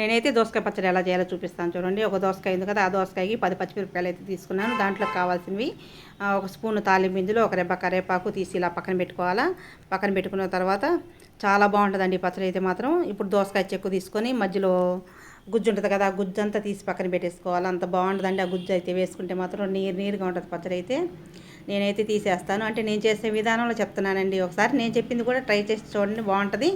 నేనైతే దోసకాయ పచ్చడి ఎలా చేయాలో చూపిస్తాను చూడండి. ఒక దోసకాయ ఉంది కదా ఆ దోసకాయకి పది పచ్చిమిరపకాయలు అయితే తీసుకున్నాను. దాంట్లో కావాల్సినవి ఒక స్పూన్ తాలింపు గింజలు ఒక రెబ్బ కరేపాకు తీసి ఇలా పక్కన పెట్టుకోవాలా. పక్కన పెట్టుకున్న తర్వాత చాలా బాగుంటుందండి పచ్చడి అయితే మాత్రం. ఇప్పుడు దోసకాయ చెక్కు తీసుకొని మధ్యలో గుజ్జు ఉంటుంది కదా ఆ గుజ్జు అంతా తీసి పక్కన పెట్టేసుకోవాలి. అంత బాగుంటుందండి ఆ గుజ్జు అయితే వేసుకుంటే మాత్రం నీరు నీరుగా ఉంటుంది పచ్చడి అయితే. నేనైతే తీసేస్తాను. అంటే నేను చేసే విధానంలో చెప్తున్నానండి. ఒకసారి నేను చెప్పింది కూడా ట్రై చేసి చూడండి బాగుంటుంది.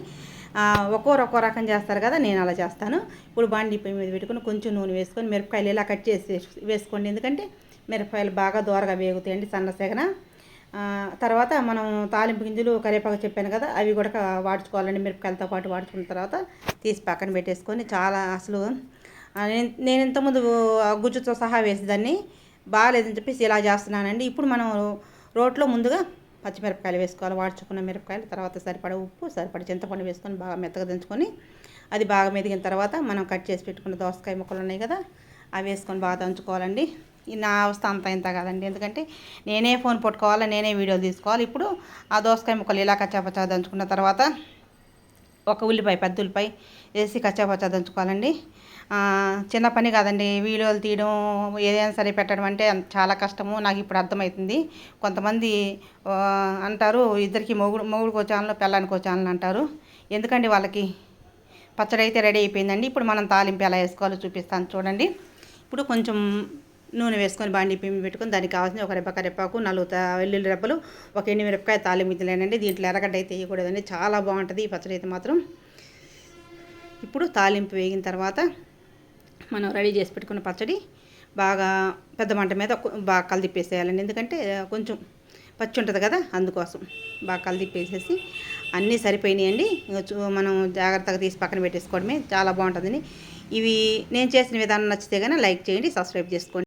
ఒక్కోరు ఒక్కో రకం చేస్తారు కదా నేను అలా చేస్తాను. ఇప్పుడు బాండి పొయ్యి మీద పెట్టుకుని కొంచెం నూనె వేసుకొని మిరపకాయలు ఇలా కట్ చేసి వేసుకోండి. ఎందుకంటే మిరపకాయలు బాగా దోరగా వేగుతాయండి సన్నసేగన తర్వాత మనం తాలింపు గింజలు కరివేపాకు చెప్పాను కదా అవి కూడా వాడుచుకోవాలండి. వాడుకోవాలండి మిరపకాయలతో పాటు వాడుకున్న తర్వాత తీసి పక్కన పెట్టేసుకొని చాలా అసలు నేను ఇంతకుముందు ఆ గుజ్జుతో సహా వేసేదాన్ని. బాగాలేదని చెప్పేసి ఇలా చేస్తున్నానండి. ఇప్పుడు మనం రోట్లో ముందుగా పచ్చిమిరపకాయలు వేసుకోవాలి వాడుచుకున్న మిరపకాయలు తర్వాత సరిపడ ఉప్పు సరిపడ చింతపండు వేసుకొని బాగా మెత్తగా దంచుకొని అది బాగా మెదిగిన తర్వాత మనం కట్ చేసి పెట్టుకున్న దోసకాయ ముక్కలు ఉన్నాయి కదా అవి వేసుకొని బాగా దంచుకోవాలండి. నా అవస్థ అంత ఇంత కాదండి. ఎందుకంటే నేనే ఫోన్ పట్టుకోవాలి నేనే వీడియోలు తీసుకోవాలి. ఇప్పుడు ఆ దోసకాయ ముక్కలు ఇలా కచ్చాపచ్చా దంచుకున్న తర్వాత ఒక ఉల్లిపాయ పెద్ద ఉల్లిపాయ వేసి కచ్చాపచ్చా దంచుకోవాలండి. చిన్న పని కాదండి. వీడియోలు తీయడం ఏదైనా సరే పెట్టడం అంటే చాలా కష్టము. నాకు ఇప్పుడు అర్థమవుతుంది కొంతమంది అంటారు ఇద్దరికి మొగుడు మొగుడుకో ఛానల్ పెళ్ళానికో ఛానల్ అంటారు. ఎందుకండి వాళ్ళకి? పచ్చడి అయితే రెడీ అయిపోయిందండి. ఇప్పుడు మనం తాలింపు ఎలా వేసుకోవాలో చూపిస్తాను. చూడండి. ఇప్పుడు కొంచెం నూనె వేసుకొని బాండి పిమ్మి పెట్టుకొని దానికి కావాల్సిన ఒక రెప్ప కరివేపాకు నాలుగు వెల్లుల్లి రెప్పలు ఒక ఎన్ని మిరపకాయ తాలింపు లేనండి దీంట్లో ఎర్రగడ్డ అయితే వేయకూడదండి. చాలా బాగుంటుంది ఈ పచ్చడి అయితే మాత్రం. ఇప్పుడు తాలింపు వేగిన తర్వాత మనం రెడీ చేసి పెట్టుకున్న పచ్చడి బాగా పెద్ద మంట మీద బాగా కలిదిప్పేసేయాలండి. ఎందుకంటే కొంచెం పచ్చి ఉంటుంది కదా అందుకోసం బాగా కలిదిప్పేసేసి అన్నీ సరిపోయినాయండి. అండి చూ- మనం జాగ్రత్తగా తీసి పక్కన పెట్టేసుకోవడమే చాలా బాగుంటుందండి. ఇవి నేను చేసిన విధానం నచ్చితే కానీ లైక్ చేయండి సబ్స్క్రైబ్ చేసుకోండి.